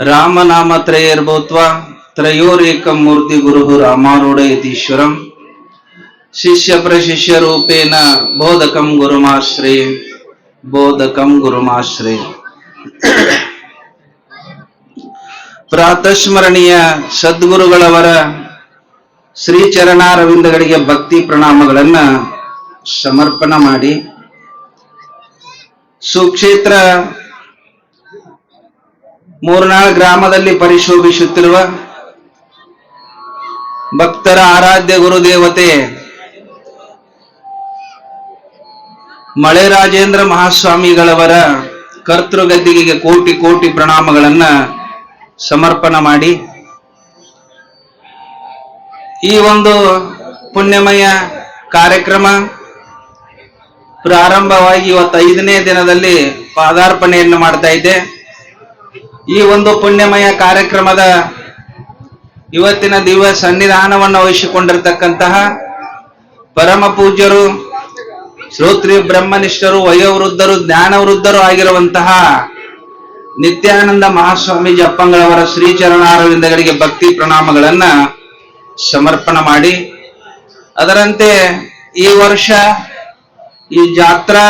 ಷಣ್ಮುಖಸ್ಯ ರಾಮನಾಮತ್ರಯರ್ಭೂತ್ವ ತ್ರಯೋರೇಕಂ ಮೂರ್ತಿ ಗುರು ರಾಮಾರೂಢ ಯತೀಶ್ವರಂ ಶಿಷ್ಯ ಪ್ರಶಿಷ್ಯ ರೂಪೇಣ ಬೋಧಕಂ ಗುರುಮಾಶ್ರಯ ಬೋಧಕಂ ಗುರುಮಾಶ್ರಯ ಪ್ರಾತಸ್ಮರಣೀಯ ಸದ್ಗುರುಗಳವರ ಶ್ರೀ ಚರಣಾರವಿಂದಗಳಿಗೆ ಭಕ್ತಿ ಪ್ರಣಾಮಗಳನ್ನ ಸಮರ್ಪಣ ಮಾಡಿ, ಸುಕ್ಷೇತ್ರ ಮೂರ್ನಾಳ್ ಗ್ರಾಮದಲ್ಲಿ ಪರಿಶೋಭಿಸುತ್ತಿರುವ ಭಕ್ತರ ಆರಾಧ್ಯ ಗುರುದೇವತೆ ಮಳೆ ರಾಜೇಂದ್ರ ಮಹಾಸ್ವಾಮಿಗಳವರ ಕರ್ತೃಗದ್ದಿಗೆಗೆ ಕೋಟಿ ಕೋಟಿ ಪ್ರಣಾಮಗಳನ್ನ ಸಮರ್ಪಣ ಮಾಡಿ ಈ ಒಂದು ಪುಣ್ಯಮಯ ಕಾರ್ಯಕ್ರಮ ಪ್ರಾರಂಭವಾಗಿ ಇವತ್ತೈದನೇ ದಿನದಲ್ಲಿ ಪಾದಾರ್ಪಣೆಯನ್ನು ಮಾಡ್ತಾ ಇದ್ದೆ. ಈ ಒಂದು ಪುಣ್ಯಮಯ ಕಾರ್ಯಕ್ರಮದ ಇವತ್ತಿನ ದಿವ್ಯ ಸನ್ನಿಧಾನವನ್ನು ವಹಿಸಿಕೊಂಡಿರ್ತಕ್ಕಂತಹ ಪರಮ ಪೂಜ್ಯರು, ಶ್ರೋತ್ರಿ ಬ್ರಹ್ಮನಿಷ್ಠರು, ವಯೋವೃದ್ಧರು, ಜ್ಞಾನವೃದ್ಧರು ಆಗಿರುವಂತಹ ನಿತ್ಯಾನಂದ ಮಹಾಸ್ವಾಮೀಜಿ ಅಪ್ಪಂಗಳವರ ಶ್ರೀಚರಣಾರವಿಂದಗಳಿಗೆ ಭಕ್ತಿ ಪ್ರಣಾಮಗಳನ್ನ ಸಮರ್ಪಣ ಮಾಡಿ, ಅದರಂತೆ ಈ ವರ್ಷ ಈ ಜಾತ್ರಾ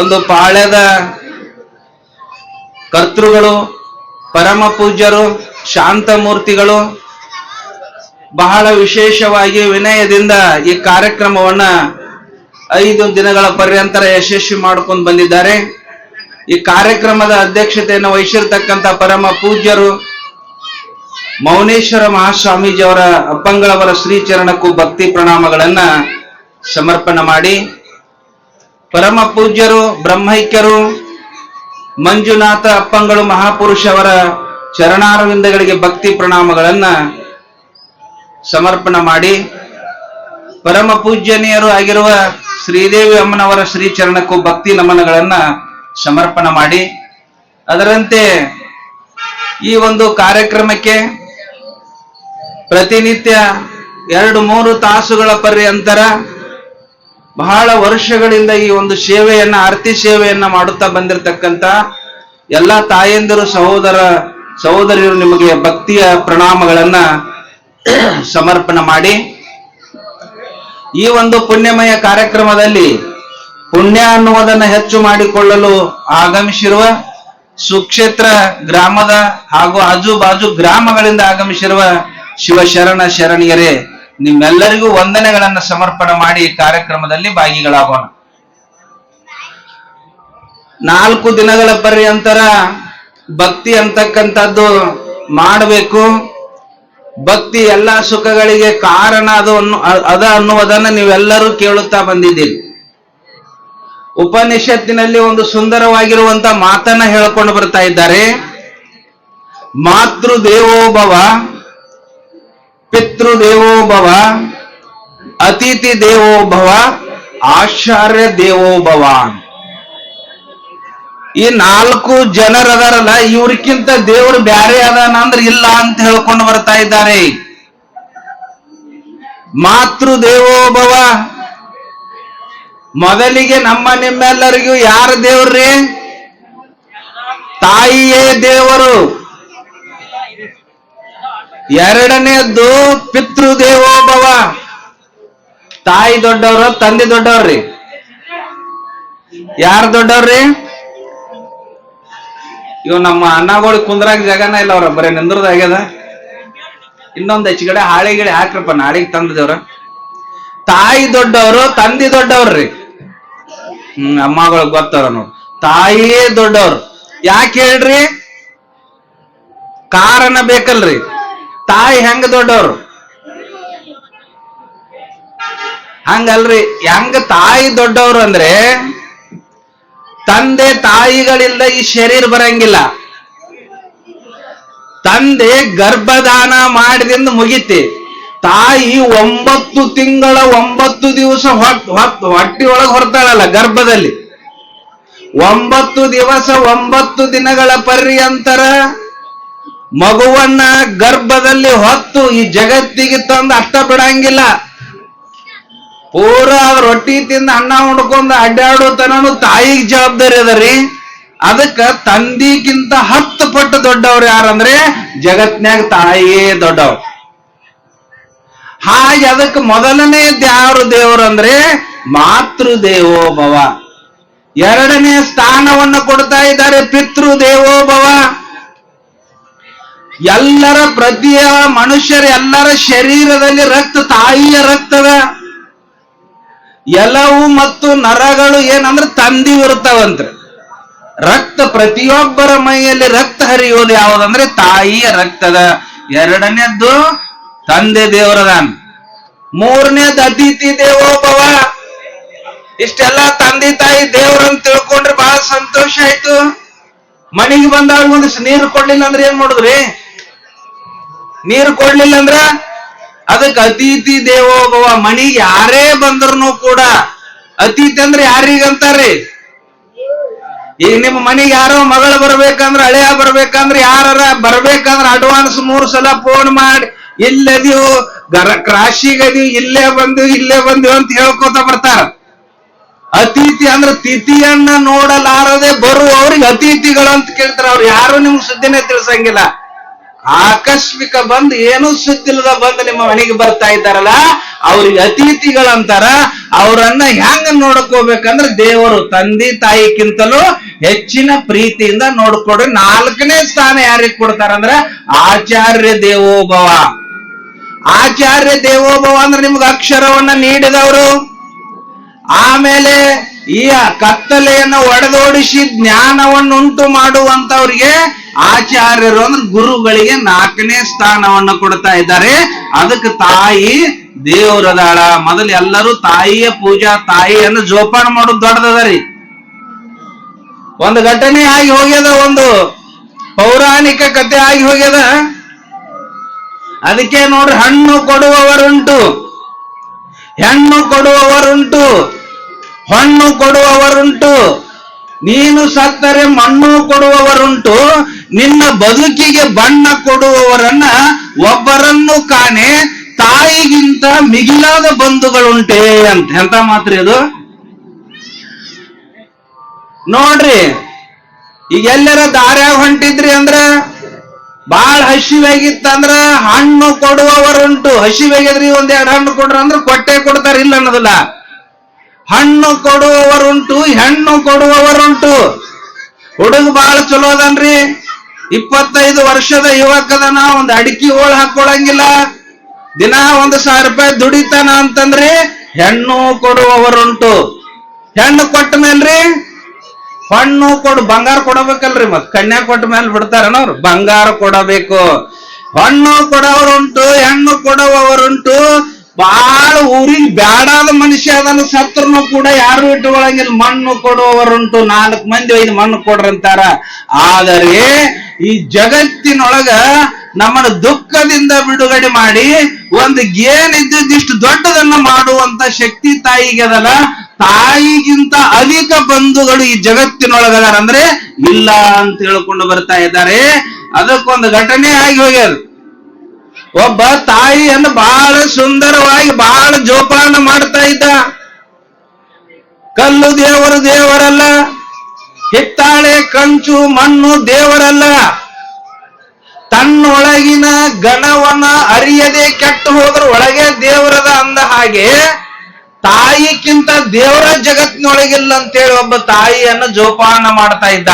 ಒಂದು ಪಾಳ್ಯದ ಕರ್ತೃಗಳು, ಪರಮ ಪೂಜ್ಯರು, ಶಾಂತ ಮೂರ್ತಿಗಳು. ಬಹಳ ವಿಶೇಷವಾಗಿ ವಿನಯದಿಂದ ಈ ಕಾರ್ಯಕ್ರಮವನ್ನ ಐದು ದಿನಗಳ ಪರ್ಯಂತರ ಯಶಸ್ವಿ ಮಾಡ್ಕೊಂಡು ಬಂದಿದ್ದಾರೆ. ಈ ಕಾರ್ಯಕ್ರಮದ ಅಧ್ಯಕ್ಷತೆಯನ್ನು ವಹಿಸಿರ್ತಕ್ಕಂಥ ಪರಮ ಪೂಜ್ಯರು ಮೌನೇಶ್ವರ ಮಹಾಸ್ವಾಮೀಜಿಯವರ ಅಪ್ಪಂಗಳವರ ಶ್ರೀಚರಣಕ್ಕೂ ಭಕ್ತಿ ಪ್ರಣಾಮಗಳನ್ನ ಸಮರ್ಪಣೆ ಮಾಡಿ. ಪರಮ ಪೂಜ್ಯರು, ಬ್ರಹ್ಮೈಕ್ಯರು ಮಂಜುನಾಥ ಅಪ್ಪಂಗಳು ಮಹಾಪುರುಷವರ ಚರಣಾರವಿಂದಗಳಿಗೆ ಭಕ್ತಿ ಪ್ರಣಾಮಗಳನ್ನ ಸಮರ್ಪಣ ಮಾಡಿ ಪರಮ ಪೂಜ್ಯನೀಯರು ಆಗಿರುವ ಶ್ರೀದೇವಿ ಅಮ್ಮನವರ ಶ್ರೀಚರಣಕ್ಕೂ ಭಕ್ತಿ ನಮನಗಳನ್ನ ಸಮರ್ಪಣ ಮಾಡಿ. ಅದರಂತೆ ಈ ಒಂದು ಕಾರ್ಯಕ್ರಮಕ್ಕೆ ಪ್ರತಿನಿತ್ಯ ಎರಡು ಮೂರು ತಾಸುಗಳ ಪರ್ಯಂತರ ಬಹಳ ವರ್ಷಗಳಿಂದ ಈ ಒಂದು ಸೇವೆಯನ್ನ, ಆರತಿ ಸೇವೆಯನ್ನ ಮಾಡುತ್ತಾ ಬಂದಿರತಕ್ಕಂತ ಎಲ್ಲ ತಾಯಂದಿರು, ಸಹೋದರ, ಸಹೋದರಿಯರು ನಿಮಗೆ ಭಕ್ತಿಯ ಪ್ರಣಾಮಗಳನ್ನ ಸಮರ್ಪಣೆ ಮಾಡಿ. ಈ ಒಂದು ಪುಣ್ಯಮಯ ಕಾರ್ಯಕ್ರಮದಲ್ಲಿ ಪುಣ್ಯ ಅನ್ನುವುದನ್ನ ಹೆಚ್ಚು ಮಾಡಿಕೊಳ್ಳಲು ಆಗಮಿಸಿರುವ ಸುಕ್ಷೇತ್ರ ಗ್ರಾಮದ ಹಾಗೂ ಆಜು ಬಾಜು ಗ್ರಾಮಗಳಿಂದ ಆಗಮಿಸಿರುವ ಶಿವಶರಣ ಶರಣಿಯರೇ ನಿಮ್ಮೆಲ್ಲರಿಗೂ ವಂದನೆಗಳನ್ನು ಸಮರ್ಪಣೆ ಮಾಡಿ ಈ ಕಾರ್ಯಕ್ರಮದಲ್ಲಿ ಭಾಗಿಗಳಾಗೋಣ. ನಾಲ್ಕು ದಿನಗಳ ಪರ್ಯಂತರ ಭಕ್ತಿ ಅಂತಕ್ಕಂಥದ್ದು ಮಾಡಬೇಕು. ಭಕ್ತಿ ಎಲ್ಲ ಸುಖಗಳಿಗೆ ಕಾರಣ ಅದು ಅದ ಅನ್ನುವುದನ್ನು ನೀವೆಲ್ಲರೂ ಕೇಳುತ್ತಾ ಬಂದಿದ್ದೀರಿ. ಉಪನಿಷತ್ತಿನಲ್ಲಿ ಒಂದು ಸುಂದರವಾಗಿರುವಂತ ಮಾತನ್ನ ಹೇಳ್ಕೊಂಡು ಬರ್ತಾ ಇದ್ದಾರೆ. ಮಾತೃ ದೇವೋಭವ ಪಿತೃ ದೇವೋಭವ ಅತಿಥಿ ದೇವೋ ದೇವೋಭವ ದೇವೋ ಭವ ಈ ನಾಲ್ಕು ಜನರ ಜನರದಾರಲ್ಲ ಇವ್ರಿಗಿಂತ ದೇವರು ಬ್ಯಾರೆ ಅದಾನ ಅಂದ್ರೆ ಇಲ್ಲ ಅಂತ ಹೇಳ್ಕೊಂಡು ಬರ್ತಾ ಇದ್ದಾರೆ. ಮಾತೃ ದೇವೋಭವ ಮೊದಲಿಗೆ ನಮ್ಮ ನಿಮ್ಮೆಲ್ಲರಿಗೂ ಯಾರ ದೇವ್ರಿ ತಾಯಿಯೇ ದೇವರು. ಎರಡನೇದ್ದು ಪಿತೃದೇವೋಭವ. ತಾಯಿ ದೊಡ್ಡವರು, ತಂದೆ ದೊಡ್ಡವ್ರಿ? ಯಾರು ದೊಡ್ಡವ್ರಿ? ಇವ್ ನಮ್ಮ ಅಣ್ಣಗಳು ಕುಂದ್ರಾಗ ಜಾಗನ ಇಲ್ಲ ಅವ್ರ, ಬರೀ ನಿಂದ್ರದ ಇನ್ನೊಂದು ಇನ್ನೊಂದ್ ಹೆಚ್ಚುಗಡೆ ಹಾಳೆ ಗಿಳೆ ಹಾಕ್ರಪ್ಪ ನಾಳೆಗೆ ತಂದದೇವ್ರ. ತಾಯಿ ದೊಡ್ಡವರು, ತಂದೆ ದೊಡ್ಡವ್ರಿ? ಹ್ಮ್ ಅಮ್ಮಗಳು ಗೊತ್ತವ್ರ ನೋಡಿ. ತಾಯಿಯೇ ದೊಡ್ಡವ್ರು. ಯಾಕೆ ಹೇಳ್ರಿ? ಕಾರಣ ಬೇಕಲ್ರಿ. ತಾಯಿ ಹೆಂಗ ದೊಡ್ಡವ್ರು? ಹಂಗಲ್ರಿ, ಹೆಂಗ ತಾಯಿ ದೊಡ್ಡವ್ರು ಅಂದ್ರೆ ತಂದೆ ತಾಯಿಗಳಿಂದ ಈ ಶರೀರ ಬರಂಗಿಲ್ಲ. ತಂದೆ ಗರ್ಭದಾನ ಮಾಡಿದಿಂದ ಮುಗಿತಿ. ತಾಯಿ ಒಂಬತ್ತು ತಿಂಗಳ ಒಂಬತ್ತು ದಿವಸ ಹೊಟ್ ಹೊಟ್, ಹೊಟ್ಟಿ ಒಳಗೆ ಹೊರತಾಳಲ್ಲ ಗರ್ಭದಲ್ಲಿ. ಒಂಬತ್ತು ದಿವಸ ಒಂಬತ್ತು ದಿನಗಳ ಪರ್ಯಂತರ ಮಗುವನ್ನ ಗರ್ಭದಲ್ಲಿ ಹೊತ್ತು ಈ ಜಗತ್ತಿಗೆ ತಂದು ಅಷ್ಟ ಬಿಡಂಗಿಲ್ಲ ಪೂರ ರೊಟ್ಟಿ ತಿಂದ ಅನ್ನ ಉಣ್ಕೊಂಡ್ ಅಡ್ಡಾಡೋ ತನನು ತಾಯಿಗೆ ಜವಾಬ್ದಾರಿ ಅದರಿ ಅದಕ್ಕ ತಂದಿಗಿಂತ ಹತ್ತು ಪಟ್ಟು ದೊಡ್ಡವ್ರು ಯಾರಂದ್ರೆ ಜಗತ್ನ್ಯಾಗ ತಾಯಿಯೇ ದೊಡ್ಡವ್ರು. ಹಾಗೆ ಅದಕ್ಕೆ ಮೊದಲನೇ ಯಾರು ದೇವರು ಅಂದ್ರೆ ಮಾತೃ ಎರಡನೇ ಸ್ಥಾನವನ್ನು ಕೊಡ್ತಾ ಇದ್ದಾರೆ ಪಿತೃ ದೇವೋ ಭವ ಎಲ್ಲರ ಪ್ರತಿಯ ಮನುಷ್ಯರ ಎಲ್ಲರ ಶರೀರದಲ್ಲಿ ರಕ್ತ, ತಾಯಿಯ ರಕ್ತದ ಎಲವು ಮತ್ತು ನರಗಳು ಏನಂದ್ರೆ ತಂದಿ ಇರ್ತಾವಂತ್ರಿ ರಕ್ತ ಪ್ರತಿಯೊಬ್ಬರ ಮೈಯಲ್ಲಿ ರಕ್ತ ಹರಿಯೋದು ಯಾವುದಂದ್ರೆ ತಾಯಿಯ ರಕ್ತದ. ಎರಡನೇದ್ದು ತಂದೆ ದೇವರದಾನ್. ಮೂರನೇದು ಅತಿಥಿ ದೇವೋಭವ. ಇಷ್ಟೆಲ್ಲ ತಂದೆ ತಾಯಿ ದೇವ್ರಂತ ತಿಳ್ಕೊಂಡ್ರೆ ಬಹಳ ಸಂತೋಷ ಆಯ್ತು. ಮನೆಗೆ ಬಂದಾಗ ಒಂದಿಷ್ಟು ನೀರು ಕೊಡ್ಲಿಲ್ಲ ಅಂದ್ರೆ ಏನ್ ಮಾಡುದ್ರಿ? ನೀರು ಕೊಡ್ಲಿಲ್ಲ ಅಂದ್ರ ಅದಕ್ಕೆ ಅತಿಥಿ ದೇವೋಭವ ಮನಿಗೆ ಯಾರೇ ಬಂದ್ರು ಕೂಡ ಅತಿಥಿ ಅಂದ್ರೆ ಯಾರಿಗಂತಾರ್ರಿ? ಈಗ ನಿಮ್ಮ ಮನೆಗೆ ಯಾರೋ ಮಗಳು ಬರ್ಬೇಕಂದ್ರ, ಹಳೆಯ ಬರ್ಬೇಕಂದ್ರ ಯಾರ ಬರ್ಬೇಕಂದ್ರ ಅಡ್ವಾನ್ಸ್ ಮೂರು ಸಲ ಫೋನ್ ಮಾಡಿ ಇಲ್ಲದೀವು ಗರ ಕ್ರಾಶಿಗದೀವಿ ಇಲ್ಲೇ ಬಂದು ಇಲ್ಲೇ ಬಂದು ಅಂತ ಹೇಳ್ಕೊತ ಬರ್ತಾರ. ಅತಿಥಿ ಅಂದ್ರೆ ತಿಥಿಯನ್ನ ನೋಡಲಾರದೆ ಬರುವವ್ರಿಗೆ ಅತಿಥಿಗಳು ಅಂತ ಕೇಳ್ತಾರ. ಅವ್ರು ಯಾರು ನಿಮ್ಗೆ ಸುದ್ದಿನೇ ತಿಳಿಸಂಗಿಲ್ಲ. ಆಕಸ್ಮಿಕ ಬಂದ್ ಏನೂ ಸುದ್ದಿಲ್ಲದ ಬಂದ್ ನಿಮ್ಮ ಮನೆಗೆ ಬರ್ತಾ ಇದ್ದಾರಲ್ಲ, ಅವ್ರಿಗೆ ಅತಿಥಿಗಳಂತಾರ, ಅವರನ್ನ ಹೆಂಗ ನೋಡ್ಕೋಬೇಕಂದ್ರೆ ದೇವರು ತಂದೆ ತಾಯಿಗಿಂತಲೂ ಹೆಚ್ಚಿನ ಪ್ರೀತಿಯಿಂದ ನೋಡ್ಕೊಡ್ರಿ. ನಾಲ್ಕನೇ ಸ್ಥಾನ ಯಾರಿಗೆ ಕೊಡ್ತಾರಂದ್ರ ಆಚಾರ್ಯ ದೇವೋಭವ. ಆಚಾರ್ಯ ದೇವೋಭವ ಅಂದ್ರೆ ನಿಮ್ಗೆ ಅಕ್ಷರವನ್ನ ನೀಡಿದವರು. ಆಮೇಲೆ ಈ ಕತ್ತಲೆಯನ್ನು ಒಡೆದೋಡಿಸಿ ಜ್ಞಾನವನ್ನುಂಟು ಮಾಡುವಂತವ್ರಿಗೆ ಆಚಾರ್ಯರು ಅಂದ್ರೆ ಗುರುಗಳಿಗೆ ನಾಲ್ಕನೇ ಸ್ಥಾನವನ್ನು ಕೊಡ್ತಾ ಇದ್ದಾರೆ. ಅದಕ್ಕೆ ತಾಯಿ ದೇವರದಾಳ. ಮೊದಲು ಎಲ್ಲರೂ ತಾಯಿಯ ಪೂಜಾ, ತಾಯಿಯನ್ನು ಜೋಪಾನ ಮಾಡೋದು ದೊಡ್ಡದದರಿ. ಒಂದು ಘಟನೆ ಆಗಿ ಹೋಗ್ಯದ, ಒಂದು ಪೌರಾಣಿಕ ಕಥೆ ಆಗಿ ಹೋಗ್ಯದ. ಅದಕ್ಕೆ ನೋಡ್ರಿ, ಹಣ್ಣು ಕೊಡುವವರುಂಟು. ಹೆಣ್ಣು ಕೊಡುವವರುಂಟು. ಹಣ್ಣು ಕೊಡುವವರುಂಟು. ನೀನು ಸತ್ತರೆ ಮಣ್ಣು ಕೊಡುವವರುಂಟು, ನಿನ್ನ ಬದುಕಿಗೆ ಬಣ್ಣ ಕೊಡುವವರನ್ನ ಒಬ್ಬರನ್ನು ಕಾಣೆ, ತಾಯಿಗಿಂತ ಮಿಗಿಲಾದ ಬಂಧುಗಳುಂಟೆ ಅಂತ. ಎಂತ ಮಾತ್ರ ಇದು ನೋಡ್ರಿ, ಈಗ ಎಲ್ಲರ ದಾರ್ಯಾಗ ಹೊಂಟಿದ್ರಿ ಅಂದ್ರ, ಬಾಳ ಹಸಿವೆಗಿತ್ತಂದ್ರ ಹಣ್ಣು ಕೊಡುವವರುಂಟು. ಹಸಿವೆಗಿದ್ರಿ ಒಂದ್ ಎರಡು ಹಣ್ಣು ಕೊಡ್ರ ಅಂದ್ರ ಕೊಟ್ಟೆ ಕೊಡ್ತಾರ ಇಲ್ಲ ಅನ್ನೋದಿಲ್ಲ. ಹಣ್ಣು ಕೊಡುವವರುಂಟು, ಹೆಣ್ಣು ಕೊಡುವವರುಂಟು. ಹುಡುಗ ಬಹಳ ಚಲೋ ಅದನ್ರಿ. ಇಪ್ಪತ್ತೈದು ವರ್ಷದ ಯುವಕದನ ಒಂದು ಅಡಿಕೆ ಹೋಳು ಹಾಕೊಳಂಗಿಲ್ಲ. ದಿನ ಒಂದು ಸಾವಿರ ರೂಪಾಯಿ ದುಡಿತಾನ ಅಂತಂದ್ರೆ ಹೆಣ್ಣು ಕೊಡುವವರುಂಟು. ಹೆಣ್ಣು ಕೊಟ್ಟ ಮೇಲ್ರಿ? ಹಣ್ಣು ಕೊಡು, ಬಂಗಾರ ಕೊಡಬೇಕಲ್ರಿ ಮತ್ ಕನ್ಯಾ ಕೊಟ್ಟ ಮೇಲೆ ಬಿಡ್ತಾರನವ್ರು ಬಂಗಾರ ಕೊಡಬೇಕು. ಹಣ್ಣು ಕೊಡೋರುಂಟು ಹೆಣ್ಣು ಕೊಡುವವರುಂಟು. ಬಹಳ ಊರಿಗೆ ಬ್ಯಾಡಾದ ಮನುಷ್ಯ ಅದನ್ನು ಸತ್ರನು ಕೂಡ ಯಾರು ಇಟ್ಟುಕೊಳ್ಳಂಗಿಲ್ಲ ಮಣ್ಣು ಕೊಡುವವರುಂಟು. ನಾಲ್ಕು ಮಂದಿ ಐದು ಮಣ್ಣು ಕೊಡ್ರಂತಾರ. ಆದರೆ ಈ ಜಗತ್ತಿನೊಳಗ ನಮ್ಮನ್ನು ದುಃಖದಿಂದ ಬಿಡುಗಡೆ ಮಾಡಿ ಒಂದು ಏನಿದ್ದಿಷ್ಟು ದೊಡ್ಡದನ್ನ ಮಾಡುವಂತ ಶಕ್ತಿ ತಾಯಿಗೆ ಅದಲ್ಲ. ತಾಯಿಗಿಂತ ಅಧಿಕ ಬಂಧುಗಳು ಈ ಜಗತ್ತಿನೊಳಗದಾರ ಅಂದ್ರೆ ಇಲ್ಲ ಅಂತ ಹೇಳ್ಕೊಂಡು ಬರ್ತಾ ಇದ್ದಾರೆ. ಅದಕ್ಕೊಂದು ಘಟನೆ ಆಗಿ ಹೋಗ್ಯದ. ಒಬ್ಬ ತಾಯಿಯನ್ನು ಬಹಳ ಸುಂದರವಾಗಿ ಬಹಳ ಜೋಪಾನ ಮಾಡ್ತಾ ಇದ್ದ. ಕಲ್ಲು ದೇವರು ದೇವರಲ್ಲ, ಹಿತ್ತಾಳೆ ಕಂಚು ಮಣ್ಣು ದೇವರಲ್ಲ. ತನ್ನೊಳಗಿನ ಗಣವನ್ನ ಅರಿಯದೆ ಕೆಟ್ಟು ಹೋದ್ರ ಒಳಗೆ ದೇವರದ ಅಂದ ಹಾಗೆ, ತಾಯಿಕ್ಕಿಂತ ದೇವರ ಜಗತ್ತಿನೊಳಗಿಲ್ಲ ಅಂತೇಳಿ ಒಬ್ಬ ತಾಯಿಯನ್ನು ಜೋಪಾನ ಮಾಡ್ತಾ ಇದ್ದ.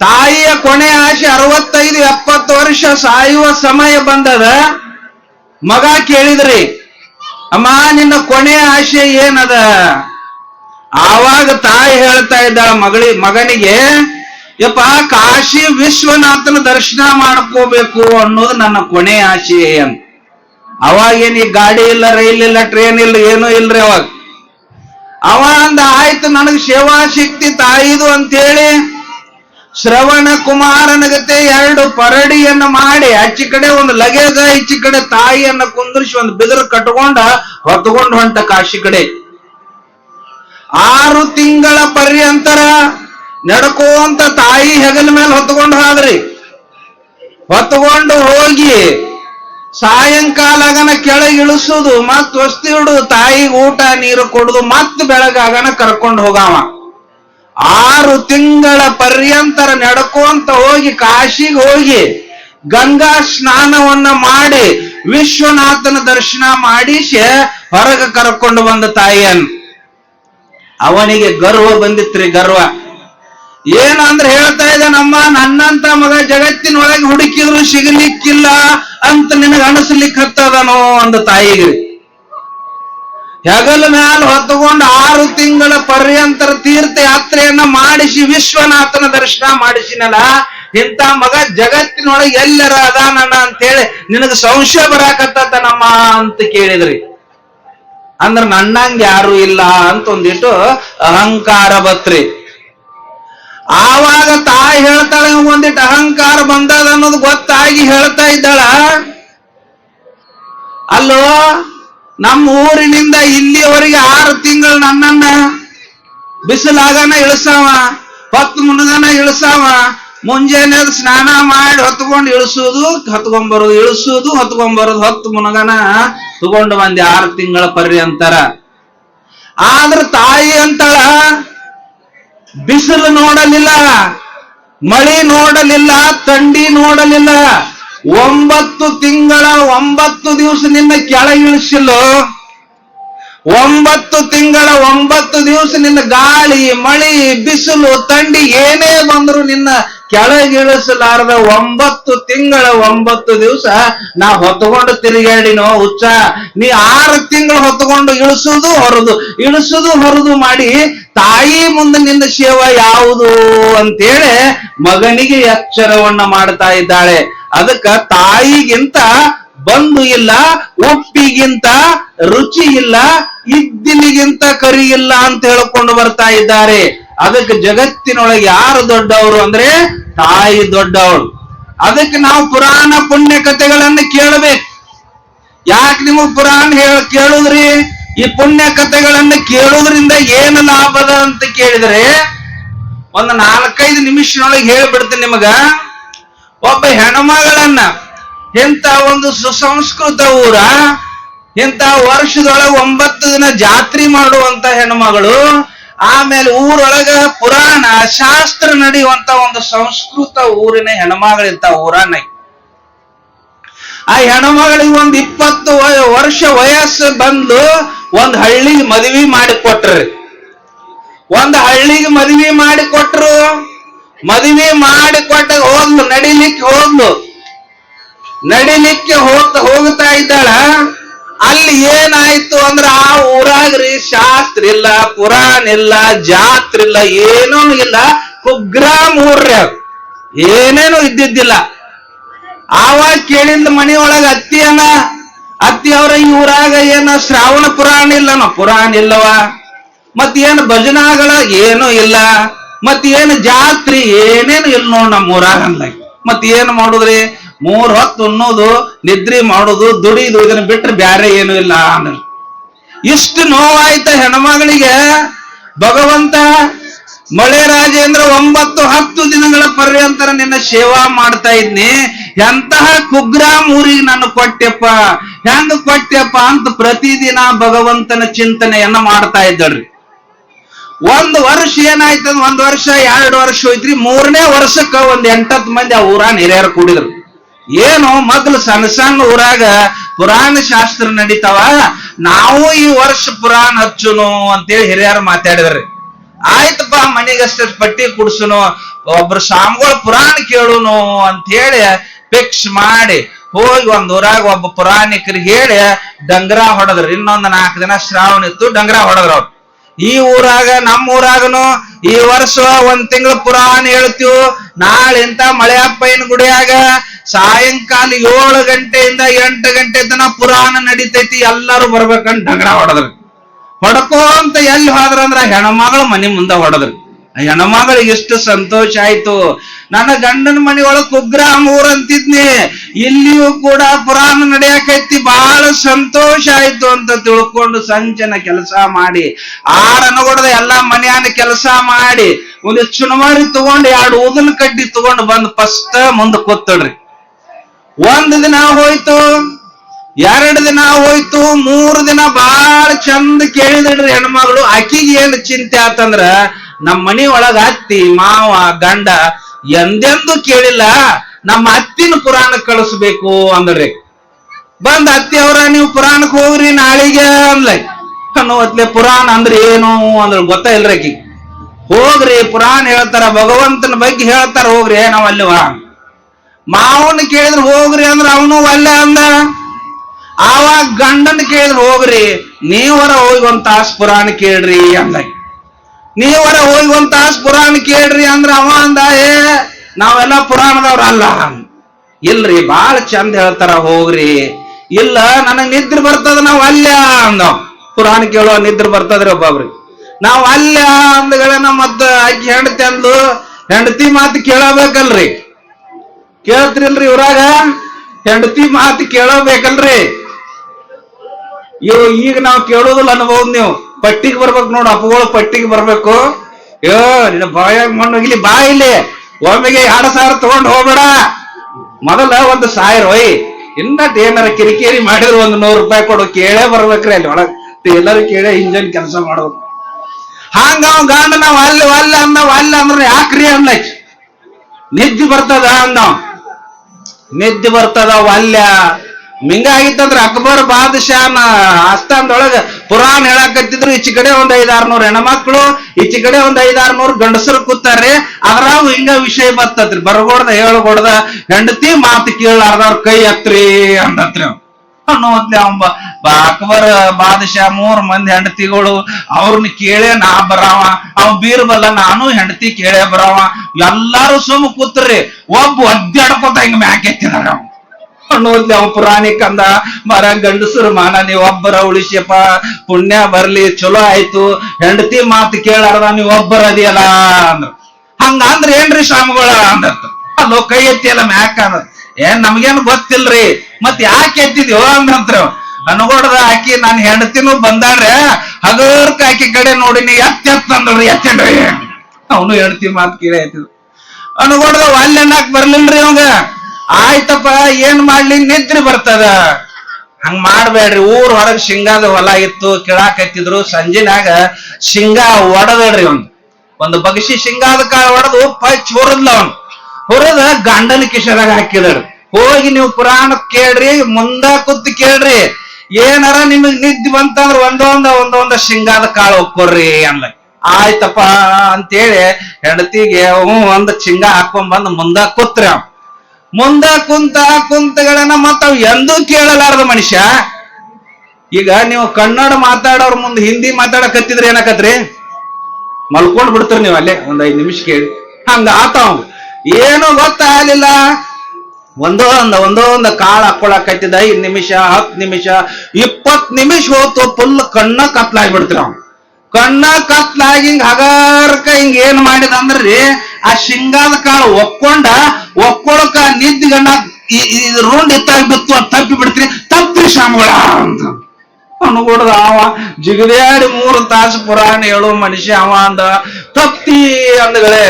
ತಾಯಿಯ ಕೊನೆ ಆಸೆ ಅರವತ್ತೈದು ಎಪ್ಪತ್ತು ವರ್ಷ ಸಾಯುವ ಸಮಯ ಬಂದದ. ಮಗ ಕೇಳಿದ್ರಿ, ಅಮ್ಮ, ನಿನ್ನ ಕೊನೆ ಆಸೆ ಏನದ? ಆವಾಗ ತಾಯಿ ಹೇಳ್ತಾ ಇದ್ದಾಳ, ಮಗಳಿ, ಮಗನಿಗೆ, ಯಪ್ಪ, ಕಾಶಿ ವಿಶ್ವನಾಥನ ದರ್ಶನ ಮಾಡ್ಕೋಬೇಕು ಅನ್ನೋದು ನನ್ನ ಕೊನೆ ಆಸೆ. ಅಂತ ಅವಾಗೇನ್ ಈ ಗಾಡಿ ಇಲ್ಲ, ರೈಲ್ ಇಲ್ಲ, ಟ್ರೈನ್ ಇಲ್ಲ, ಏನೂ ಇಲ್ರಿ ಅವಾಗ. ಅವ ಅಂದ, ಆಯ್ತು, ನನಗೆ ಸೇವಾ ಶಕ್ತಿ ತಾಯಿದು ಅಂತೇಳಿ ಶ್ರವಣ ಕುಮಾರನಗತೆ ಎರಡು ಪರಡಿಯನ್ನ ಮಾಡಿ ಆಚಿ ಕಡೆ ಒಂದು ಲಗೇಜ, ಈಚಿ ಕಡೆ ತಾಯಿಯನ್ನ ಕುಂದರ್ಸಿ ಒಂದು ಬಿದಿರು ಕಟ್ಕೊಂಡ ಹೊತ್ಕೊಂಡು ಹೊಂಟ ಕಾಶಿ ಕಡೆ. ಆರು ತಿಂಗಳ ಪರ್ಯಂತರ ನಡ್ಕೋಂತ ತಾಯಿ ಹೆಗಲ ಮೇಲೆ ಹೊತ್ಕೊಂಡು ಹೋದ್ರಿ. ಹೊತ್ಕೊಂಡು ಹೋಗಿ ಸಾಯಂಕಾಲಗನ ಕೆಳಗೆ ಇಳಿಸುದು, ಮತ್ತೆ ವಸ್ತಿ ಇಡುದು, ತಾಯಿಗೆ ಊಟ, ನೀರು ಕೊಡುದು, ಮತ್ತೆ ಬೆಳಗಾಗನ ಕರ್ಕೊಂಡು ಹೋಗಾವ. ಆರು ತಿಂಗಳ ಪರ್ಯಂತರ ನಡ್ಕೊಂತ ಹೋಗಿ ಕಾಶಿಗೆ ಹೋಗಿ ಗಂಗಾ ಸ್ನಾನವನ್ನ ಮಾಡಿ ವಿಶ್ವನಾಥನ ದರ್ಶನ ಮಾಡಿಸಿ ಹೊರಗೆ ಕರ್ಕೊಂಡು ಬಂದ ತಾಯಿಯನ್. ಅವನಿಗೆ ಗರ್ವ ಬಂದಿತ್ರಿ, ಗರ್ವ. ಏನು ಅಂದ್ರೆ ಹೇಳ್ತಾ ಇದ್ದ ನಮ್ಮ ನನ್ನಂತ ಮಗ ಜಗತ್ತಿನೊಳಗೆ ಹುಡುಕಿದ್ರು ಸಿಗಲಿಕ್ಕಿಲ್ಲ ಅಂತ ನಿನಗೆ ಅನಿಸ್ಲಿಕ್ಕೆ ಹತ್ತದನೋ ಅಂದ ತಾಯಿಗೆ. ಹೆಗಲ ಮ್ಯಾಲ ಹೊತ್ತುಕೊಂಡು ಆರು ತಿಂಗಳ ಪರ್ಯಂತರ ತೀರ್ಥಯಾತ್ರೆಯನ್ನ ಮಾಡಿಸಿ ವಿಶ್ವನಾಥನ ದರ್ಶನ ಮಾಡಿಸಿನಲ್ಲ, ಇಂಥ ಮಗ ಜಗತ್ತಿನೊಳಗೆ ಎಲ್ಲರ ಅಂತ ಹೇಳಿ ನಿನಗ ಸಂಶಯ ಬರಾಕತ್ತ ನಮ್ಮ ಅಂತ ಕೇಳಿದ್ರಿ. ಅಂದ್ರ ನನ್ನಂಗ ಯಾರು ಇಲ್ಲ ಅಂತ ಒಂದಿಟ್ಟು ಅಹಂಕಾರ ಬತ್ರಿ. ಆವಾಗ ತಾಯಿ ಹೇಳ್ತಾಳೆ ಒಂದಿಟ್ಟು ಅಹಂಕಾರ ಬಂದದ ಅನ್ನೋದು ಗೊತ್ತಾಗಿ ಹೇಳ್ತಾ ಇದ್ದಾಳ. ಅಲ್ಲೋ ನಮ್ಮ ಊರಿನಿಂದ ಇಲ್ಲಿಯವರೆಗೆ ಆರು ತಿಂಗಳು ನನ್ನನ್ನ ಬಿಸಿಲಾಗನ ಇಳಿಸಾವ, ಹೊತ್ತು ಮುನಗನ ಇಳಿಸಾವ ಮುಂಜಾನೆ ಸ್ನಾನ ಮಾಡಿ ಹೊತ್ಕೊಂಡು ಇಳಿಸೋದು ಹತ್ಕೊಂಬರೋದು ಇಳಿಸೋದು ಹೊತ್ಕೊಂಡ್ಬರೋದು ಹೊತ್ತು ಮುನಗನ ತಗೊಂಡು ಬಂದೆ ಆರು ತಿಂಗಳ ಪರ್ಯಂತರ. ಆದ್ರ ತಾಯಿ ಅಂತಳ ಬಿಸಿಲು ನೋಡಲಿಲ್ಲ, ಮಳಿ ನೋಡಲಿಲ್ಲ, ಥಂಡಿ ನೋಡಲಿಲ್ಲ. ಒಂಬತ್ತು ತಿಂಗಳ ಒಂಬತ್ತು ದಿವಸ ನಿನ್ನ ಕೆಳಗಿಳಿಸಿಲ್ಲೋ ಒಂಬತ್ತು ತಿಂಗಳ ಒಂಬತ್ತು ದಿವಸ ನಿನ್ನ ಗಾಳಿ, ಮಳಿ, ಬಿಸಿಲು ತಂಡಿ ಏನೇ ಬಂದ್ರು ನಿನ್ನ ಕೆಳಗಿಳಿಸಲಾರದ ಒಂಬತ್ತು ತಿಂಗಳ ಒಂಬತ್ತು ದಿವಸ ನಾ ಹೊತ್ಕೊಂಡು ತಿರುಗಾಡಿನೋ ಹುಚ್ಚ. ನೀ ಆರು ತಿಂಗಳು ಹೊತ್ಕೊಂಡು ಇಳಿಸುದು ಹೊರದು ಇಳಿಸುದು ಹೊರದು ಮಾಡಿ ತಾಯಿ ಮುಂದೆ ನಿನ್ನ ಸೇವೆ ಯಾವುದು ಅಂತೇಳಿ ಮಗನಿಗೆ ಎಚ್ಚರವನ್ನ ಮಾಡ್ತಾ ಇದ್ದಾಳೆ. ಅದಕ್ಕ ತಾಯಿಗಿಂತ ಬಂದು ಇಲ್ಲ ಉಪ್ಪಿಗಿಂತ ರುಚಿ ಇಲ್ಲ, ಇದ್ದಿಲಿಗಿಂತ ಕರಿ ಇಲ್ಲ ಅಂತ ಹೇಳ್ಕೊಂಡು ಬರ್ತಾ ಇದ್ದಾರೆ. ಅದಕ್ಕೆ ಜಗತ್ತಿನೊಳಗೆ ಯಾರು ದೊಡ್ಡವರು ಅಂದ್ರೆ ತಾಯಿ ದೊಡ್ಡವಳು. ಅದಕ್ಕೆ ನಾವು ಪುರಾಣ ಪುಣ್ಯ ಕಥೆಗಳನ್ನ ಕೇಳಬೇಕು. ಯಾಕೆ ನಿಮಗೆ ಪುರಾಣ ಹೇಳ ಕೇಳುದ್ರಿ? ಈ ಪುಣ್ಯ ಕಥೆಗಳನ್ನ ಕೇಳುವುದರಿಂದ ಏನು ಲಾಭದ ಅಂತ ಕೇಳಿದ್ರೆ, ಒಂದು ನಾಲ್ಕೈದು ನಿಮಿಷನೊಳಗೆ ಹೇಳ್ಬಿಡ್ತೀನಿ ನಿಮಗ. ಒಬ್ಬ ಹೆಣ್ಮಗಳನ್ನ ಇಂಥ ಒಂದು ಸುಸಂಸ್ಕೃತ ಊರ, ಇಂಥ ವರ್ಷದೊಳಗೆ ಒಂಬತ್ತು ದಿನ ಜಾತ್ರೆ ಮಾಡುವಂತ ಹೆಣ್ಮಗಳು, ಆಮೇಲೆ ಊರೊಳಗ ಪುರಾಣ, ಶಾಸ್ತ್ರ ನಡೆಯುವಂತ ಒಂದು ಸಂಸ್ಕೃತ ಊರಿನ ಹೆಣ್ಮಗಳಿಂತ ಊರಾನ ಆ ಹೆಣ್ಮಗಳಿಗೆ ಒಂದ್ ಇಪ್ಪತ್ತು ವರ್ಷ ವಯಸ್ಸು ಬಂದು ಒಂದ್ ಹಳ್ಳಿಗೆ ಮದುವೆ ಮಾಡಿ ಕೊಟ್ರಿ ಒಂದ್ ಹಳ್ಳಿಗೆ ಮದುವೆ ಮಾಡಿ ಕೊಟ್ರು ಮದುವೆ ಮಾಡಿಕೊಟ್ಟ ಹೋದ್ಲು, ನಡಿಲಿಕ್ಕೆ ಹೋದ್ಲು. ನಡಿಲಿಕ್ಕೆ ಹೋಗ್ತಾ ಹೋಗ್ತಾ ಇದ್ದಾಳ. ಅಲ್ಲಿ ಏನಾಯ್ತು ಅಂದ್ರ ಆ ಊರಾಗ್ರಿ ಶಾಸ್ತ್ರ ಇಲ್ಲ ಪುರಾಣ ಇಲ್ಲ ಜಾತ್ರೆ ಇಲ್ಲ. ಏನೂ ಇಲ್ಲ ಕುಗ್ರಾಮ್ ಊರ್ರಿ. ಏನೇನು ಇದ್ದಿದ್ದಿಲ್ಲ. ಆವಾಗ ಕೇಳಿದ ಮನೆಯೊಳಗ ಅತ್ತಿಯನ ಅತ್ತಿ ಅವ್ರ ಈ ಊರಾಗ ಏನ ಶ್ರಾವಣ ಪುರಾಣ ಇಲ್ಲನ? ಪುರಾಣ ಇಲ್ಲವ? ಮತ್ತೇನು ಭಜನಾಗಳ ಏನೂ ಇಲ್ಲ. ಮತ್ ಏನ್ ಜಾತ್ರಿ ಏನೇನು ಇಲ್ಲ ನೋಡ್ ನಮ್ಮ ಊರಾಗ? ಅಂದಾಗ ಮತ್ ಏನ್ ಮಾಡುದ್ರಿ? ಮೂರ್ ಹೊತ್ತು ಉಣ್ಣೋದು, ನಿದ್ರಿ ಮಾಡೋದು, ದುಡಿದು, ಇದನ್ನ ಬಿಟ್ರೆ ಬ್ಯಾರೆ ಏನು ಇಲ್ಲ ಅಂದ್ರೆ. ಇಷ್ಟು ನೋವಾಯ್ತ ಹೆಣ್ಮಗಳಿಗೆ. ಭಗವಂತ, ಮಳೆ ರಾಜೇಂದ್ರ ಒಂಬತ್ತು ಹತ್ತು ದಿನಗಳ ಪರ್ಯಂತರ ನಿನ್ನ ಸೇವಾ ಮಾಡ್ತಾ ಇದ್ನಿ. ಎಂತಹ ಕುಗ್ರಾಮ್ ಊರಿಗೆ ನಾನು ಕೊಟ್ಟೆಪ್ಪ? ಹೆಂಗ ಕೊಟ್ಟೆಪ್ಪ ಅಂತ ಪ್ರತಿದಿನ ಭಗವಂತನ ಚಿಂತನೆಯನ್ನ ಮಾಡ್ತಾ ಇದ್ದಳ್ರಿ. ಒಂದ್ ವರ್ಷ ಏನಾಯ್ತದ ಒಂದ್ ವರ್ಷ, ಎರಡು ವರ್ಷ ಹೋಯ್ತ್ರಿ, ಮೂರನೇ ವರ್ಷಕ್ಕ ಒಂದ್ ಎಂಟತ್ ಮಂದಿ ಆ ಊರಾನ್ ಹಿರಿಯರು ಕೂಡಿದ್ರು. ಏನು ಮೊದಲು ಸಣ್ಣ ಸಣ್ಣ ಊರಾಗ ಪುರಾಣ ಶಾಸ್ತ್ರ ನಡೀತಾವ, ನಾವು ಈ ವರ್ಷ ಪುರಾಣ ಹಚ್ಚುನು ಅಂತೇಳಿ ಹಿರಿಯರು ಮಾತಾಡಿದ್ರಿ. ಆಯ್ತಪ್ಪ, ಮನೆಗಷ್ಟ ಪಟ್ಟಿ ಕುಡ್ಸುನು, ಒಬ್ರು ಸ್ವಾಮಿಗಳು ಪುರಾಣ ಕೇಳುನು ಅಂತ ಹೇಳಿ ಫಿಕ್ಸ್ ಮಾಡಿ ಹೋಗಿ ಒಂದ್ ಊರಾಗ ಒಬ್ಬ ಪುರಾಣಿಕರಿಗೆ ಹೇಳಿ ಡಂಗ್ರ ಹೊಡೆದ್ರಿ. ಇನ್ನೊಂದ್ ನಾಲ್ಕು ದಿನ ಶ್ರಾವಣ ಇತ್ತು ಡಂಗ್ರ ಹೊಡೆದ್ರ ಅವ್ರು. ಈ ಊರಾಗ, ನಮ್ಮ ಊರಾಗನು ಈ ವರ್ಷ ಒಂದ್ ತಿಂಗಳು ಪುರಾಣ ಹೇಳ್ತೀವಿ. ನಾಳೆ ಇಂತ ಮಳೆಯಪ್ಪಯ್ಯನ ಗುಡಿಯಾಗ? ಸಾಯಂಕಾಲ ಏಳು ಗಂಟೆಯಿಂದ ಎಂಟು ಗಂಟೆ ತನ ಪುರಾಣ ನಡೀತೈತಿ, ಎಲ್ಲರೂ ಬರ್ಬೇಕಂತ ಡಂಗ್ರ ಹೊಡೆದ್ರಿ. ಹೊಡ್ಕೋಂತ ಎಲ್ಲಿ ಹೋದ್ರ ಅಂದ್ರ ಹೆಣ್ಮಗಳು ಮನೆ ಮುಂದೆ ಹೊಡೆದ್ರಿ. ಹೆಣ್ಮಗಳಿಗೆ ಎಷ್ಟು ಸಂತೋಷ ಆಯ್ತು. ನನ್ನ ಗಂಡನ ಮನೆ ಒಳಗ್ ಕುಗ್ರಾಮ್ ಊರಂತಿದ್ನಿ. ಇಲ್ಲಿಯೂ ಕೂಡ ಪುರಾಣ ನಡೆಯಕೈತಿ, ಬಹಳ ಸಂತೋಷ ಆಯ್ತು ಅಂತ ತಿಳ್ಕೊಂಡು ಸಂಚನ ಕೆಲಸ ಮಾಡಿ ಆರನಗೊಡದ ಎಲ್ಲಾ ಮನೆಯನ್ನ ಕೆಲಸ ಮಾಡಿ, ಒಂದು ಚುನಮಾರಿ ತಗೊಂಡು, ಎರಡು ಊದನ ಕಡ್ಡಿ ತಗೊಂಡು ಬಂದು ಫಸ್ಟ್ ಮುಂದೆ ಕೂತಡ್ರಿ ಒಂದ್ ದಿನ ಹೋಯ್ತು, ಎರಡು ದಿನ ಹೋಯ್ತು, ಮೂರು ದಿನ ಬಹಳ ಚಂದ ಕೇಳಿದ್ರಿ ಹೆಣ್ಮಗಳು. ಆಕಿಗೆ ಏನು ಚಿಂತೆ ಆತಂದ್ರ ನಮ್ಮ ಮನಿ ಒಳಗ ಅತ್ತಿ, ಮಾವ, ಗಂಡ ಎಂದೆಂದು ಕೇಳಿಲ್ಲ, ನಮ್ಮ ಅತ್ತಿನ ಪುರಾಣ ಕಳಿಸ್ಬೇಕು ಅಂದ್ರಿ. ಬಂದ್ ಅತ್ತಿ ಅವ್ರ, ನೀವು ಪುರಾಣಕ್ಕೆ ಹೋಗ್ರಿ ನಾಳಿಗೆ ಅನ್ಲೈ ಅನ್ನೋತ್ಲೆ ಪುರಾಣ ಅಂದ್ರೆ ಏನು ಅಂದ್ರೆ ಗೊತ್ತ ಇಲ್ರಿ ಆಕಿ. ಹೋಗ್ರಿ, ಪುರಾಣ ಹೇಳ್ತಾರ, ಭಗವಂತನ ಬಗ್ಗೆ ಹೇಳ್ತಾರ, ಹೋಗ್ರಿ ನಾವ್ ಅಲ್ಲಿ ಮಾವನ್ ಕೇಳಿದ್ರೆ ಹೋಗ್ರಿ ಅಂದ್ರೆ ಅವನು ಅಲ್ಲ ಅಂದ. ಆವಾಗ ಗಂಡನ್ ಕೇಳಿದ್ರೆ ಹೋಗ್ರಿ, ನೀವರ ಹೋಗಿ ಒಂದ್ ತಾಸ್ ಪುರಾಣ ಕೇಳ್ರಿ ಅಂದ ನೀವರ ಹೋಗಿ ಒಂದ್ ತಾಸ್ ಪುರಾಣ ಕೇಳ್ರಿ ಅಂದ್ರ ಅವ ಅಂದ ಏ ನಾವೆಲ್ಲ ಪುರಾಣದವ್ರ ಅಲ್ಲ ಇಲ್ರಿ, ಬಾಳ ಚಂದ ಹೇಳ್ತಾರ, ಹೋಗ್ರಿ. ಇಲ್ಲ, ನನಗ್ ನಿದ್ರೆ ಬರ್ತದ, ನಾವ್ ಅಲ್ಲ ಅಂದ ಪುರಾಣ ಕೇಳೋ ನಿದ್ರೆ ಬರ್ತದ್ರಿ ಒಬ್ಬೊಬ್ರಿ ನಾವ್ ಅಲ್ಲ ಅಂದಗಳನ್ನ ಮತ್ತ ಆಕಿ ಹೆಂಡತಿ ಅಂದ್ಲು ಹೆಂಡತಿ ಮಾತು ಕೇಳಬೇಕಲ್ರಿ. ಕೇಳ್ತಿರಿಲ್ರಿ ಇವ್ರಾಗ? ಹೆಂಡತಿ ಮಾತು ಕೇಳಬೇಕಲ್ರಿ. ಇವ್ ಈಗ ನಾವು ಕೇಳೋದಿಲ್ಲ ಅನ್ಬಹುದು ನೀವು. ಪಟ್ಟಿಗೆ ಬರ್ಬೇಕು ನೋಡು, ಅಪ್ಪಗಳು ಪಟ್ಟಿಗೆ ಬರ್ಬೇಕು. ಯೋ ನಿನ್ನ ಬಾಯಾಗ ಮಣ್ಣು ಇಲ್ಲಿ ಬಾ ಇಲ್ಲಿ. ಒಮ್ಮೆಗೆ ಎರಡು ಸಾವಿರ ತಗೊಂಡು ಹೋಗ್ಬೇಡ. ಮೊದಲ ಒಂದು ಸಾವಿರ ಒಯ್ ಇನ್ನಟ್ ಏನಾರ ಕಿರಿಕಿರಿ ಮಾಡಿದ್ರು ಒಂದು ನೂರು ರೂಪಾಯಿ ಕೊಡು, ಕೇಳೇ ಬರ್ಬೇಕ್ರಿ ಅಲ್ಲಿ ಒಳಗ್. ಎಲ್ಲರೂ ಕೇಳೇ ಇಂಜನ್ ಕೆಲಸ ಮಾಡೋದು ಹಂಗ ಗಾಂಡ ನಾವು ಅಲ್ಲಿ, ಅಲ್ಲ ಅಂದ ಅಲ್ಲ ಅಂದ್ರೆ ಯಾಕ್ರಿ ಅನ್ನ ನಿದ್ದೆ ಬರ್ತದ ಅಂದ ನಿದ್ದೆ ಬರ್ತದ ವಲ್ಯ ಮಿಂಗ ಆಗಿತ್ತಂದ್ರ ಅಕ್ಬರ್ ಬಾದಶಾನ ಆಸ್ಥಾನದೊಳಗ ಪುರಾಣ ಹೇಳಕತ್ತಿದ್ರು. ಈಚೆ ಕಡೆ ಒಂದ್ ಐದಾರ್ನೂರ್ ಹೆಣ್ಮಕ್ಳು, ಈಚೆ ಕಡೆ ಒಂದ್ ಐದಾರ್ನೂರ್ ಗಂಡಸರು ಕೂತಾರ್ರಿ. ಅದ್ರಾಗ ಹಿಂಗ ವಿಷಯ ಬರ್ತತ್ರಿ. ಬರ್ಗೊಡ್ದ ಹೇಳ್ಕೊಡ್ದ ಹೆಂಡತಿ ಮಾತು ಕೇಳಾರ್ದವ್ರ ಕೈ ಹತ್ರಿ ಅಂದತ್ರಿ ಅನ್ನೋತ್ಲೆ ಅವ ಅಕ್ಬರ್ ಬಾದಶಾ ಮೂರ್ ಮಂದಿ ಹೆಂಡತಿಗಳು ಅವ್ರನ್ನ ಕೇಳೇ ನಾ ಬರಾವ. ಅವ್ ಬೀರ್ಬಲ್ಲ ನಾನು ಹೆಂಡತಿ ಕೇಳೇ ಬರಾವ. ಎಲ್ಲಾರು ಸುಮ್ ಕೂತ್ರಿ. ಒಬ್ಬ ಒದ್ದಾಡ್ಕೊತ ಹಿಂಗ ಮ್ಯಾಕೆತ್ತಿದಾರ ಅವ ಅನ್ನೋದ್ಲೆ ಅವ ಪುರಾಣಿಕ ಅಂದ ಮರ ಗಂಡಸರು ಮಾನ ಒಬ್ಬರ ಉಳಿಸಪ್ಪ ಪುಣ್ಯ ಬರ್ಲಿ, ಚಲೋ ಆಯ್ತು. ಹೆಂಡತಿ ಮಾತು ಕೇಳಾರ್ದ ಒಬ್ಬರ ಅದಿಯಲ್ಲ ಅಂದ್ರ. ಹಂಗ ಅಂದ್ರ ಏನ್ರಿ ಸ್ವಾಮಿಗಳ ಅಂದತ್ತ ಅಲ್ಲೋ ಕೈ ಎತ್ತಿ ಎಲ್ಲ ಮ್ಯಾಕ್ ಅಂದ ಏನ್ ನಮ್ಗೇನು ಗೊತ್ತಿಲ್ರಿ? ಮತ್ ಯಾಕೆ ಎತ್ತಿದ್ಯೋ ಅಂದ್ರ ಅನ್ಗೊಡ್ದ ಆಕಿ ನನ್ ಹೆಂಡತಿನೂ ಬಂದಾಡ್ರೆ ಹಗರ್ಕ ಆಕಿ ಕಡೆ ನೋಡಿ ನೀ ಎತ್ತ ಎತ್ತ ಅಂದ್ರಿ ಎತ್ತೇನ್ರಿ ಅವನು ಹೆಂಡತಿ ಮಾತು ಕೇಳಿ ಆಯ್ತಿದ್ರು ಅನ್ಗೊಡ್ದ ಹಾಕಿ ಬರ್ಲಿಲ್ರಿ ಅವಂಗ. ಆಯ್ತಪ್ಪ, ಏನ್ ಮಾಡ್ಲಿ? ನಿದ್ರೆ ಬರ್ತದ. ಹಂಗ ಮಾಡ್ಬೇಡ್ರಿ. ಊರ್ ಹೊರಗ್ ಶೇಂಗಾದ ಹೊಲ ಇತ್ತು ಕಿಳಾಕತ್ತಿದ್ರು ಸಂಜಿನಾಗ ಶೇಂಗಾ ಒಡದ್ರಿ ಒಂದು ಒಂದು ಬಗಸಿ ಶೇಂಗಾದ ಕಾಳು ಒಡೆದು, ಪಚ್ ಹುರದ್ಲ ಅವನು. ಹುರದ ಗಂಡನ ಕಿಶದಾಗ ಹಾಕಿದಳು ಹೋಗಿ ನೀವು ಪುರಾಣ ಕೇಳ್ರಿ, ಮುಂದ ಕೂತ್ ಕೇಳ್ರಿ. ಏನಾರ ನಿಮಗ್ ನಿದ್ದೆ ಬಂತಂದ್ರ ಒಂದೊಂದ ಒಂದೊಂದ ಶೇಂಗಾದ ಕಾಳು ಒಪ್ಕೊರ್ರಿ ಅನ್ಲ ಆಯ್ತಪ್ಪ, ಅಂತೇಳಿ ಹೆಂಡತಿಗೆ ಒಂದ್ ಶೇಂಗಾ ಹಾಕೊಂಡ್ ಬಂದ್ ಮುಂದ ಕೂತ್ರಿ ಅವ್ ಮುಂದ ಕುಂತ ಕುಂತಗಳನ್ನ ಮತ್ತ ಎಂದು ಕೇಳಲಾರದ ಮನುಷ್ಯ? ಈಗ ನೀವು ಕನ್ನಡ ಮಾತಾಡೋರ್ ಮುಂದೆ ಹಿಂದಿ ಮಾತಾಡಕತ್ತಿದ್ರೆ ಏನಾಕತ್ರಿ? ಮಲ್ಕೊಂಡ್ ಬಿಡ್ತೀರಿ ನೀವು ಅಲ್ಲೇ, ಒಂದ್ ಐದ್ ನಿಮಿಷ ಕೇಳಿ. ಹಂಗ ಆತಾವ್. ಏನು ಗೊತ್ತಾಗಲಿಲ್ಲ. ಒಂದೋ ಒಂದ ಒಂದೋ ಒಂದ ಕಾಳು ಹಾಕೊಳಕತ್ತಿದ ಐದ್ ನಿಮಿಷ ಹತ್ ನಿಮಿಷ ಇಪ್ಪತ್ ನಿಮಿಷ ಹೋತು ಫುಲ್ ಕಣ್ಣ ಕತ್ಲಾಗ್ಬಿಡ್ತೀರ ಅವ್ ಕಣ್ಣ ಕತ್ಲಾಗಿ ಹಿಂಗ ಹಗರ್ಕ ಹಿಂಗ ಏನ್ ಮಾಡಿದ ಅಂದ್ರಿ, ಆ ಶಿಂಗಾದ ಕಾಳು ಒಕ್ಕೊಂಡ ಒಕ್ಕೊಳಕ ನಿದ್ದಿಗಣ್ಣ ರುಂಡ್ ಎತ್ತಾಗಿ ಬಿತ್ತು ಅದು ತಪ್ಪಿ ಬಿಡ್ತೀನಿ, ತಪ್ಪಿ ಶಾಮಗಳ ಅಂತ. ಅನ್ಕೊಡ್ದ ಅವ ಜಿಗದ್ಯಾಡಿ ಮೂರು ತಾಸು ಪುರಾಣ ಹೇಳು ಮನುಷ್ಯ ಅವ ಅಂದ. ತಪ್ಪಿ ಅಂದಗಳೇ,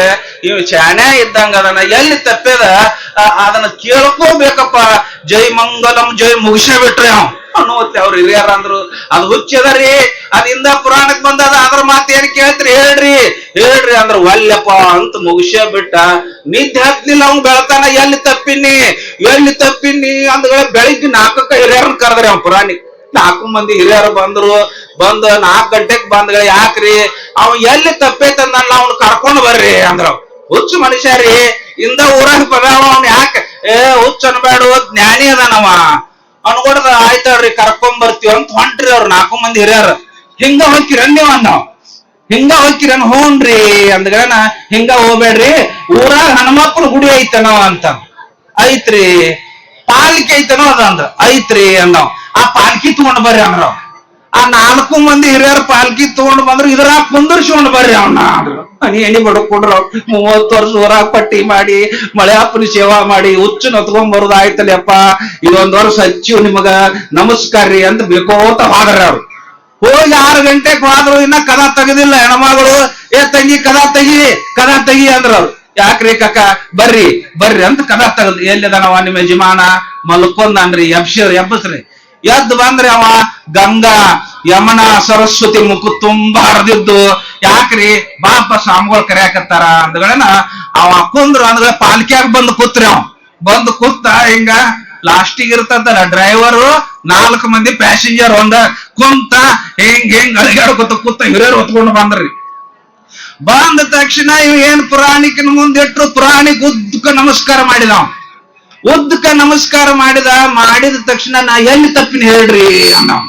ಇವ್ ಶಾಣೆ ಇದ್ದಂಗ ಅದನ್ನ ಎಲ್ಲಿ ತಪ್ಪೇದ ಅದನ್ನ ಕೇಳ್ಕೋಬೇಕಪ್ಪ. ಜೈ ಮಂಗಲಂ, ಜೈ ಮುಗಿಸೇ ಬಿಟ್ರಿ ಅವ್. ಅನ್ನುವತ್ತೆ ಅವ್ರು ಹಿರಿಯರ ಅಂದ್ರು. ಅದು ಹುಚ್ಚದರಿ ಅದಿಂದ ಪುರಾಣಕ್ ಬಂದದ ಅದ್ರ ಮಾತು ಏನ್ ಕೇಳ್ತ್ರಿ, ಹೇಳ್ರಿ. ಹೇಳ್ರಿ ಅಂದ್ರ ಒಲ್ಲಪ್ಪ ಅಂತ ಮುಗಿಸೇ ಬಿಟ್ಟ. ನಿದ್ದೆ ಹತ್ಲಿಲ್ಲ ಅವ್ನ್ ಬೆಳತಾನ, ಎಲ್ಲಿ ತಪ್ಪಿನಿ ಎಲ್ಲಿ ತಪ್ಪಿನಿ ಅಂದ್ಗಳ ಬೆಳಿಗ್ಗೆ ನಾಕಕ್ಕ ಹಿರಿಯರನ್ನ ಕರೆದ್ರಿ ಅವ್ನ ಪುರಾಣಿ ನಾಲ್ಕು ಮಂದಿ ಹಿರಿಯರು ಬಂದ್ರು, ಬಂದ ನಾಲ್ಕು ಗಂಟೆಗ್ ಬಂದ್ಗಳ, ಯಾಕ್ರಿ, ಅವ್ ಎಲ್ಲಿ ತಪ್ಪೈತಂದ ಅವ್ನ ಕರ್ಕೊಂಡ್ ಬರ್ರಿ ಅಂದ್ರ ಹುಚ್ಚ ಮನುಷ್ಯ ರೀ, ಇಂದ ಊರಾಗ ಬದಾವ ಅವ್ನ ಯಾಕ? ಏ, ಹುಚ್ಚ ಜ್ಞಾನಿ ಅದಾನವ. ಅನ್ಕೊಡದ ಆಯ್ತಾಳ್ರಿ ಕರ್ಕೊಂಡ್ ಬರ್ತೀವಿ ಅಂತ ಹೊಂಟ್ರಿ ಅವ್ರ. ನಾಲ್ಕು ಮಂದಿ ಹಿರಿಯರ್. ಹಿಂಗ ಹೋಗ್ಕಿರ ನೀವ್ ನಾವ್ ಹಿಂಗ ಹೋಗ್ಕಿರನ್ ಹ್ಞೂನ್ರಿ ಅಂದ್ಗಳನ ಹಿಂಗ ಹೋಗ್ಬೇಡ್ರಿ. ಊರಾಗ ಹನುಮಪ್ಪನ ಗುಡಿ ಐತನೋ ಅಂತ. ಐತ್ರಿ. ಪಾಲ್ಕಿ ಐತನೋ ಅದ ಅಂದ್ರ ಐತ್ರಿ ಅನ್ನೋ. ಆ ಪಾಲ್ಕಿ ತಗೊಂಡ್ ಬರ್ರಿ ಅಂದ್ರ ಆ ನಾಲ್ಕು ಮಂದಿ ಹಿರಿಯರ ಪಾಲ್ಕಿ ತಗೊಂಡ್ ಬಂದ್ರು ಇದ್ರ ಕುಂದರ್ಸ್ಕೊಂಡ್ ಬರ್ರಿ ಅವನ್ನ ಅಂದ್ರು ಎಣ್ಣಿ ಬಡ್ಕೊಂಡ್ರು ಮೂವತ್ತು ವರ್ಷ ಹೊರ ಪಟ್ಟಿ ಮಾಡಿ ಮಳೆಯಪ್ಪನ ಸೇವಾ ಮಾಡಿ, ಹುಚ್ಚು ನತ್ಕೊಂಡ್ ಬರೋದು ಆಯ್ತಲ್ಲಪ್ಪ ಇದೊಂದ್ ವರ್ಷ ಹಚ್ಚು ನಿಮಗ ನಮಸ್ಕಾರ ರೀ ಅಂತ ಬೇಕೋತ ಹೋದ್ರ ಅವ್ರು. ಹೋಗಿ ಆರು ಗಂಟೆಗೆ ಹೋದ್ರು, ಇನ್ನ ಕದ ತೆಗದಿಲ್ಲ ಹೆಣ್ಮಗಳು. ಏ ತಂಗಿ, ಕದ ತೆಗಿ ಕದ ತೆಗಿ ಅಂದ್ರ ಅವ್ರು. ಯಾಕ್ರಿ ಕಕ್ಕ ಬರ್ರಿ ಬರ್ರಿ ಅಂತ ಕದ ತೆಗದ್ ಎಲ್ಲಿದಾನವ ನಿಮ್ಮ ಯಜಮಾನ? ಮಲ್ಕೊಂದನ್ರಿ ಎಬ್ಸಿರ್. ಎಬ್ಬಸ್ರಿ ಎದ್ದು ಬಂದ್ರೆ ಅವ ಗಂಗಾ, ಯಮನ, ಸರಸ್ವತಿ ಮುಖ ತುಂಬಾ ಹರಿದಿದ್ದು. ಯಾಕ್ರಿ? ಬಾಪ ಸ್ವಾಮಿಗಳು ಕರೆಯಾಕತ್ತಾರ ಅಂದ್ಗಳನ್ನ ಅವ ಕುಂದ್ರ ಅಂದ್ರೆ ಪಾಲ್ಕ್ಯಾಗ ಬಂದು ಕೂತ್ರಿ ಅವ. ಬಂದು ಕೂತ ಹಿಂಗ ಲಾಸ್ಟಿಗೆ ಇರ್ತದಲ್ಲ ಡ್ರೈವರು ನಾಲ್ಕು ಮಂದಿ ಪ್ಯಾಸೆಂಜರ್ ಒಂದ ಕುಂತ ಹಿಂಗ್ ಹಿಂಗ್ ಅಳಿಗಾಡ್ಕೊತ ಕೂತ ಹಿರಿಯರು ಹೊತ್ಕೊಂಡು ಬಂದ್ರಿ. ಬಂದ ತಕ್ಷಣ ಇವ್ ಏನ್ ಪುರಾಣಿಕನ ಮುಂದಿಟ್ರು ಪುರಾಣಿಕ ಉದ್ದಕ್ಕ ನಮಸ್ಕಾರ ಮಾಡಿದ ಅವ. ಉದ್ದಕ್ಕ ನಮಸ್ಕಾರ ಮಾಡಿದ ಮಾಡಿದ ತಕ್ಷಣ ನಾ ಎಲ್ಲಿ ತಪ್ಪಿನ ಹೇಳ್ರಿ ಅಂದವ.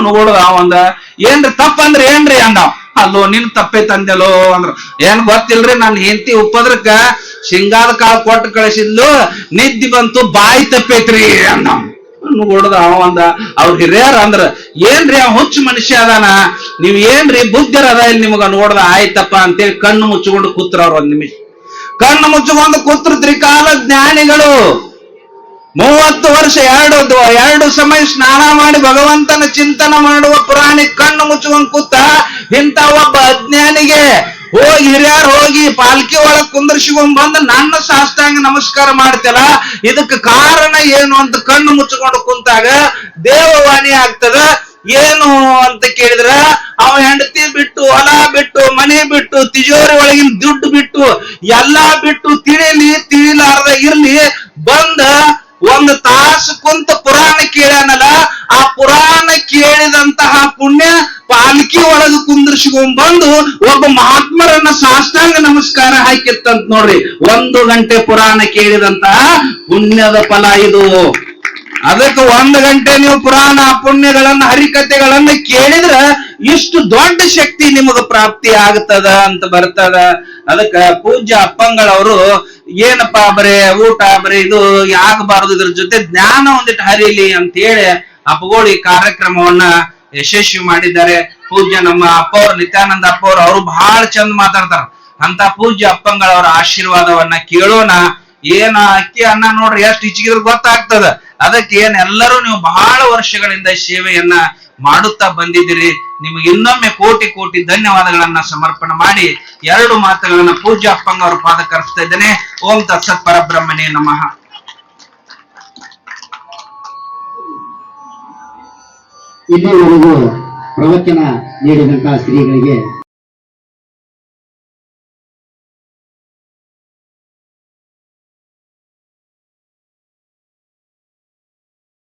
ನೋಡದ ಅವಂದ, ಏನ್ರಿ ತಪ್ಪ ಅಂದ್ರೆ ಏನ್ರಿ ಅಂದವ್. ಅಲ್ಲೋ, ನಿನ್ ತಪ್ಪೇ ತಂದೆಲೋ ಅಂದ್ರ. ಏನ್ ಗೊತ್ತಿಲ್ರಿ ನನ್ ಹೆಂಡತಿ ಉಪ್ಪದ್ರಕ್ಕ ಶಿಂಗಾದ ಕಾಳು ಕೊಟ್ಟು ಕಳಿಸಿದ್ಲು, ನಿದ್ದಿ ಬಂತು, ಬಾಯಿ ತಪ್ಪೈತ್ರಿ ಅಂದವ್. ನೋಡುದ ಅವ ಅಂದ ಅವ್ರ ಹಿರಿಯರ್ ಅಂದ್ರ, ಏನ್ರಿ ಅವ ಹುಚ್ಚ ಮನುಷ್ಯ ಅದಾನ? ನೀವ್ ಏನ್ರಿ ಬುದ್ಧರ ಅದ ಇಲ್ಲಿ ನಿಮಗ ನೋಡ್ದ, ಆಯ್ತಪ್ಪ ಅಂತೇಳಿ ಕಣ್ಣು ಮುಚ್ಚಿಕೊಂಡು ಕೂತ್ರ ಅವ್ರ ಒಂದ್ ನಿಮಿಷ. ಕಣ್ಣು ಮುಚ್ಚಿಕೊಂಡು ಕೂತ್ರ ತ್ರಿಕಾಲ ಜ್ಞಾನಿಗಳು. ಮೂವತ್ತು ವರ್ಷ, ಎರಡು ಎರಡು ಸಮಯ ಸ್ನಾನ ಮಾಡಿ ಭಗವಂತನ ಚಿಂತನ ಮಾಡುವ ಪುರಾಣಿ ಕಣ್ಣು ಮುಚ್ಚಿಕೊಂಡು ಕೂತ ಇಂಥ ಒಬ್ಬ ಅಜ್ಞಾನಿಗೆ ಹೋಗಿ ಹಿರಿಯರು ಹೋಗಿ ಪಾಲ್ಕಿ ಒಳಗ್ ಕುಂದರ್ಸಿಕೊಂಡ್ ಬಂದು ನನ್ನ ಸಾಷ್ಟಾಂಗ ನಮಸ್ಕಾರ ಮಾಡ್ತಲ್ಲ ಇದಕ್ಕೆ ಕಾರಣ ಏನು ಅಂತ ಕಣ್ಣು ಮುಚ್ಚಿಕೊಂಡು ಕುಂತಾಗ ದೇವವಾಣಿ ಆಗ್ತದ. ಏನು ಅಂತ ಕೇಳಿದ್ರ, ಅವ ಹೆಂಡತಿ ಬಿಟ್ಟು, ಹೊಲ ಬಿಟ್ಟು, ಮನೆ ಬಿಟ್ಟು, ತಿಜೋರಿ ಒಳಗಿನ ದುಡ್ಡು ಬಿಟ್ಟು, ಎಲ್ಲಾ ಬಿಟ್ಟು ತಿಳಿಲಿ, ತಿಳಿಲಾರ್ದ ಇರ್ಲಿ, ಬಂದ ಒಂದು ತಾಸು ಕುಂತ ಪುರಾಣ ಕೇಳ್ಯಾನಲ್ಲ, ಆ ಪುರಾಣ ಕೇಳಿದಂತಹ ಪುಣ್ಯ ಪಾಲ್ಕಿ ಒಳಗ ಕುಂದ್ರಿಸ್ಕೊಂಡ್ ಬಂದು ಒಬ್ಬ ಮಹಾತ್ಮರನ್ನ ಸಾಷ್ಟಾಂಗ ನಮಸ್ಕಾರ ಹಾಕಿತ್ತಂತ ನೋಡ್ರಿ. ಒಂದು ಗಂಟೆ ಪುರಾಣ ಕೇಳಿದಂತಹ ಪುಣ್ಯದ ಫಲ ಇದು. ಅದಕ್ಕೆ ಒಂದು ಗಂಟೆ ನೀವು ಪುರಾಣ ಪುಣ್ಯಗಳನ್ನ, ಹರಿಕಥೆಗಳನ್ನ ಕೇಳಿದ್ರ ಇಷ್ಟು ದೊಡ್ಡ ಶಕ್ತಿ ನಿಮಗ ಪ್ರಾಪ್ತಿ ಆಗ್ತದ ಅಂತ ಬರ್ತದ. ಅದಕ್ಕ ಪೂಜ್ಯ ಅಪ್ಪಂಗಳವರು ಏನಪ್ಪಾ ಬರೇ, ಊಟ ಬರೀ, ಇದು ಆಗಬಾರದು ಇದ್ರ ಜೊತೆ ಜ್ಞಾನ ಒಂದಿಟ್ಟು ಹರಿಯಲಿ ಅಂತ ಹೇಳಿ ಅಪ್ಪಗೋಳಿ ಕಾರ್ಯಕ್ರಮವನ್ನ ಯಶಸ್ವಿ ಮಾಡಿದ್ದಾರೆ. ಪೂಜ್ಯ ನಮ್ಮ ಅಪ್ಪ ಅವ್ರು ನಿತ್ಯಾನಂದ ಅಪ್ಪ ಅವ್ರು ಅವರು ಬಹಳ ಚಂದ ಮಾತಾಡ್ತಾರ. ಅಂತ ಪೂಜ್ಯ ಅಪ್ಪಂಗಳವರ ಆಶೀರ್ವಾದವನ್ನ ಕೇಳೋಣ. ಏನ ಅಕ್ಕಿ, ಅನ್ನ ನೋಡ್ರಿ, ಎಷ್ಟು ಹಿಚ್ಚಿಗಿದ್ರು ಗೊತ್ತಾಗ್ತದ. ಅದಕ್ಕೆ ಏನ್ ಎಲ್ಲರೂ ನೀವು ಬಹಳ ವರ್ಷಗಳಿಂದ ಸೇವೆಯನ್ನ ಮಾಡುತ್ತಾ ಬಂದಿದ್ದೀರಿ. ನಿಮಗೆ ಇನ್ನೊಮ್ಮೆ ಕೋಟಿ ಕೋಟಿ ಧನ್ಯವಾದಗಳನ್ನ ಸಮರ್ಪಣೆ ಮಾಡಿ ಎರಡು ಮಾತುಗಳನ್ನ ಪೂಜ್ಯ ಅಪ್ಪಂಗ ಅವರ ಪಾದ ಕರೆಸ್ತಾ ಇದ್ದೇನೆ. ಓಂ ತತ್ಸತ್ ಪರಬ್ರಹ್ಮಣೇ ನಮಃ. ಇಲ್ಲಿವರೆಗೂ ಪ್ರವಚನ ನೀಡಿದಂತಹ ಶ್ರೀಗಳಿಗೆ